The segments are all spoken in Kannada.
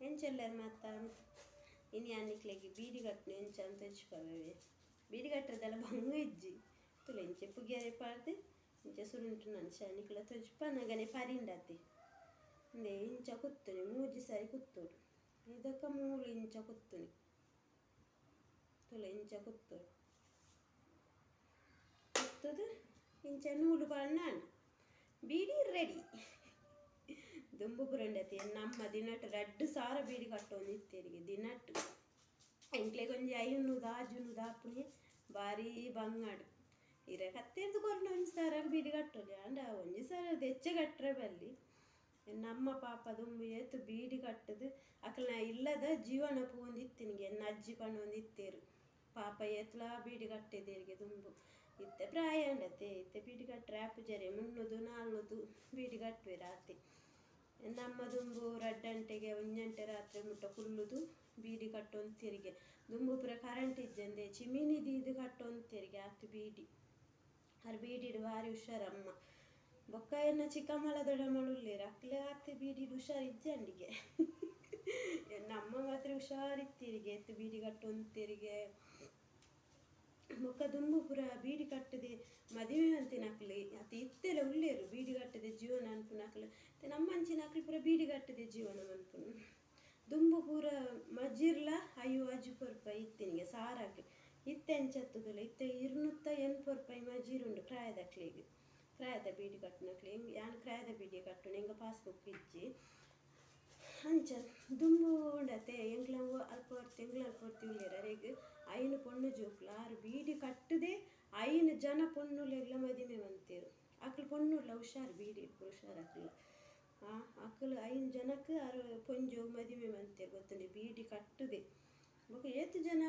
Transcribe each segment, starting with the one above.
ಎಂಚೆಲ್ಲರು ಮಾತ ಇನಿ ಅನ್ನಿಕ್ಲೆಗೆ ಬೀಡಿ ಕಟ್ಟುನು ಎಂಚ ಅಂತ ಹಚ್ಕೊಳ್ವೆ ಬೀಡಿ ಕಟ್ಟದಲ್ಲ ಭಂಗ ಇಜ್ಜಿ ತುಲ ಎಂಚೆ ಪುಗಿಯರೆ ಪಾಡ್ದೆ ಇಂಚ ಸುರುಂಟು ನಾನು ಶಾನಿಕ್ಲ ತೊಜ್ಪ ನಗನೆ ಪರಿಂಡತಿ ಇಂದೆ ಇಂಚ ಕುತ್ತುನಿ ಮೂಜಿ ಸಾರಿ ಕುತ್ತುಡು ಇದಕ್ಕ ಮೂಲು ಇಂಚ ಕುತ್ತುನಿ ತುಲ ಇಂಚ ಕುತ್ತುಡು ಕುತ್ತದು ಇಂಚ ನೂಲು ಬಣ್ಣ ಬೀಡಿ ರೆಡಿ ದುಂಬು ಬುರಂಡತಿ ನಮ್ಮ ದಿನಟ್ ರಡ್ಡು ಸಾರ ಬೀಡಿ ಕಟ್ಟೋದು ಇತ್ತೇರಿಗೆ ದಿನಟ್ ಎಂಕ್ಲೆಗೆ ಒಂಜಿ ಐನು ದಾಜುನು ದಾಪುನಿ ಬಾರಿ ಬಂಗಾಡು. ಇರ ಕತ್ತೆರ್ದು ಕೊರ್ನ ಒಂಜಿ ಸಾರ ಬೀಡಿ ಕಟ್ಟೋಲಿ ಅಂಡ ಒಂಜಿ ಸಾರ ಹೆಚ್ಚೆ ಕಟ್ಟರೆ ಬಲ್ಲಿ. ನಮ್ಮ ಪಾಪ ದುಂಬು ಏತು ಬೀಡಿ ಕಟ್ಟದು ಅಕಲ ಇಲ್ಲದ ಜೀವನ ಪೂಂದಿತ್ತಿನಿಗೆ, ಎನ್ನ ಅಜ್ಜಿ ಪಂಡು ಒಂದು ಇತ್ತೇರು ಪಾಪ ಎತ್ಲ ಬೀಡಿ ಕಟ್ಟಿದೇರಿಗೆ ದುಂಬು. ಇತ್ತೆ ಪ್ರಾಯ ಅಂಡತೆ, ಇತ್ತೆ ಬೀಡಿ ಕಟ್ಟರೆ ಆಪು ಜರೆ ಮುನ್ನೂದು, ನಾಲ್ನೂದು ಬೀಡಿ ಕಟ್ಟುವೆ ರಾತ್ರಿ. ನಮ್ಮ ದುಂಬು ರಡ್ಡಂಟೆಗೆ ಒಂಜಂಟೆ ರಾತ್ರಿ ಮುಟ್ಟ ಕುಲ್ಲುದು ಬೀಡಿ ಕಟ್ಟೊಂತಿರಿಗೆ ದುಂಬು ಪೂರ ಕರೆಂಟ್ ಇಜ್ಜಂದೆ, ಚಿಮಿನಿ ದೀದು ಕಟ್ಟೊಂದು ತೆರಿಗೆ ಆತು ಬೀಡಿ. ಅರ್ ಬೀಡಿಡು ಭಾರಿ ಹುಷಾರಮ್ಮ. ಬೊಕ್ಕ ಎನ್ನ ಚಿಕ್ಕಮ್ಮಲ ದೊಡ್ಡಮ್ಮಳು ಉಲ್ಲೆರ್ ಅಕ್ಲೆ ಆತು ಬೀಡಿಡು ಹುಷಾರು ಇಜ್ಜಂಡಿಗೆ. ನಮ್ಮ ಮಾತ್ರ ಹುಷಾರಿತ್ತಿರಿಗೆ ಎತ್ತು ಬೀಡಿ ಕಟ್ಟೊಂತಿರಿಗೆ ಬೊಕ್ಕ ದುಂಬು ಪುರ ಬೀಡಿ ಕಟ್ಟದೆ ಮದುವೆ ಅಂತಿನಕ್ಲಿ ಅತಿ ಇತ್ತೆಲ್ಲ ಬೀಡಿ ಕಟ್ಟದೆ ಜೀವನ ಅನ್ಪುನಕ್ಲು ಮತ್ತೆ ನಮ್ಮ ಅಂಚಿನಕ್ಲು ಪೂರ ಬೀಡಿ ಕಟ್ಟದೆ ಜೀವನ ಅನ್ಪುನು ದುಂಬು ಪೂರ ಮಜ್ಜಿರ್ಲ ಅಯ್ಯೋ ಅಜ್ಜು ರೂಪಾಯಿ ಇತ್ತಿನಿಗೆ ಸಾರಾಕೆ. ಇತ್ತೆ ಅಂಚತ್ತದಲ್ಲ, ಇತ್ತೆ ಇರ್ನುತ್ತ ಎನ್ ರೂಪಾಯಿ ಮಜೀರುಂಡು ಕ್ರಾಯದಕ್ಲಿಗೆ ಕ್ರಾಯದ ಬೀಡಿ ಕಟ್ಟುನಕ್ಲಿ ಹೆಂಗೆ, ಯಾನ್ ಕ್ರಾಯದ ಬೀಡಿ ಕಟ್ಟುನು ಹೆಂಗೆ ಪಾಸ್ಬುಕ್ ಇಜ್ಜಿ. ಅಂಚ ದುಂಬು ಉಂಡತೆ ಎಂಗ್ಲ ಅಲ್ಪ ಹೊರ್ತು ಎಂಗ್ಲ ಅಲ್ಪ ಹೊರ್ತು ಉಳ್ಳೇರಿಗೆ ಐನು ಪೊಣ್ಣು ಜೋಕ್ಲ, ಆರು ಬೀಡಿ ಕಟ್ಟದೆ, ಐನು ಜನ ಪೊಣ್ಣುಲೆಗ್ಲ ಮದಿಮೆ ಮಂತೇರು ಅಕ್ಲು ಪೊಣ್ಣುಲ್ಲ ಹುಷಾರು ಬೀಡಿ, ಹುಷಾರು ಅಕ್ಲ ಆ ಅಕ್ಲು ಐದು ಜನಕ್ಕೆ ಆರು ಪೊಂಜು ಮದುವೆ ಮಂತೆ ಗೊತ್ತುಂಡು ಬೀಡಿ ಕಟ್ಟದೆ. ಬೊಕ ಏತು ಜನ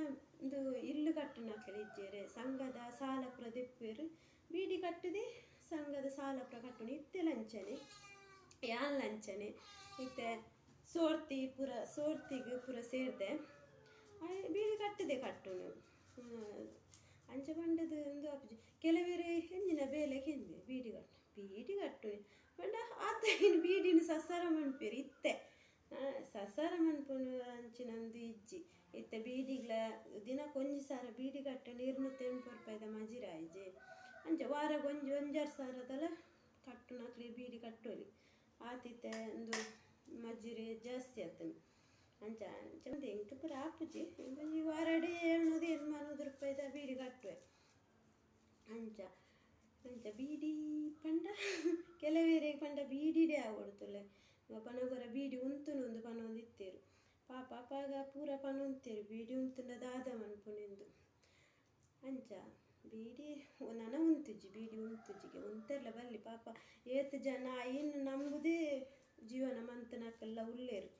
ಇದು ಇಲ್ಲು ಕಟ್ಟುನಕ್ಲೆ ಇಜ್ಜೇರೆ ಸಂಘದ ಸಾಲ ಪುರ ದೆಪ್ಪೇರು ಬೀಡಿ ಕಟ್ಟದೆ, ಸಂಘದ ಸಾಲ ಪುರ ಕಟ್ಟುನು ಇತ್ತೆ ಲಂಚನೆ ಯಾನ್ ಲಂಚನೆ? ಇತ್ತೆ ಸೋರ್ತಿ ಪುರ, ಸೋರ್ತಿಗೆ ಪುರ ಸೇರ್ದೆ. ಬೀಡಿ ಕಟ್ಟದೆ ಕಟ್ಟುನು. ಅಂಚ ಪಂಡದ ಒಂದು ಅಪ್ಪಜಿ ಕೆಲವೇರೆ ಹೆಂಜಿನ ಬೇಲೆ ಕೆಂದೆ. ಬೀಡಿ ಕಟ್ಟು ಬೀಡಿ ಕಟ್ಟು. ಪಂಡ ಆತ ಇನ್ನು ಬೀಡಿನ ಸಸಾರ ಮನ್ಪೇರು, ಇತ್ತೆ. ಸಸಾರ ಮನ್ಪುನು ಅಂಚಿನಂದು ಇಜ್ಜಿ. ಇತ್ತೆ ಬೀಡಿಗ್ಲ, ದಿನ ಕೊಂಜಿ ಸಾರ ಬೀಡಿ ಕಟ್ಟು ನೀರ್ನು ತೆಂಪು ರೂಪಾಯಿದ ಮಜಿರ ಆಯ್ಜೆ ಅಂಚ ವಾರ ಒಂಜಿ ಒಂಜಾರು ಸಾರದಲ್ಲ ಕಟ್ಟು ನಕ್ಲಿ ಬೀಡಿ ಕಟ್ಟೋಲಿ. ಆತಿತ್ತೆ ಒಂದು ಮಜ್ಜಿರಿ ಜಾಸ್ತಿ ಆತನು. ಅಂಚ, ಅಂಚೆ ಎಂಟು ಪುರ ಆಪುಜಿ. ವಾರಡೆ ಏಳ್ನೂದು ಎಣ್ಮನೂದು ರೂಪಾಯಿದ ಅಂಚ ಅಂಚ ಬೀಡಿ ಪಂಡ. ಕೆಲವೇರೆ ಪಂಡ ಬೀಡಿಡೆ ಆವಡ್ತುಲೆ ಪನಗೊರ ಬೀಡಿ ಉಂತುನೊಂದು ಒಂದು ಪನ ಒಂದು ಇತ್ತೇರು. ಪಾಪ ಅಪಾಗ ಪೂರ ಪನ ಉಂತೇರು. ಬೀಡಿ ಉಂತುಂಡ ದಾದ ಮನ್ಪುನೆಂದು ಅಂಚ ಬೀಡಿ ನನ ಉಂತುಜಿ ಬೀಡಿ ಉಂತುಜಿಗೆ ಉಂತೆರ್ಲ ಬಲ್ಲಿ ಪಾಪ. ಏತ್ ಜನ ಏನು ನಂಬುದೇ ಜೀವನ ಮಂತನಕ್ಕೆಲ್ಲ ಉಳ್ಳೇರು.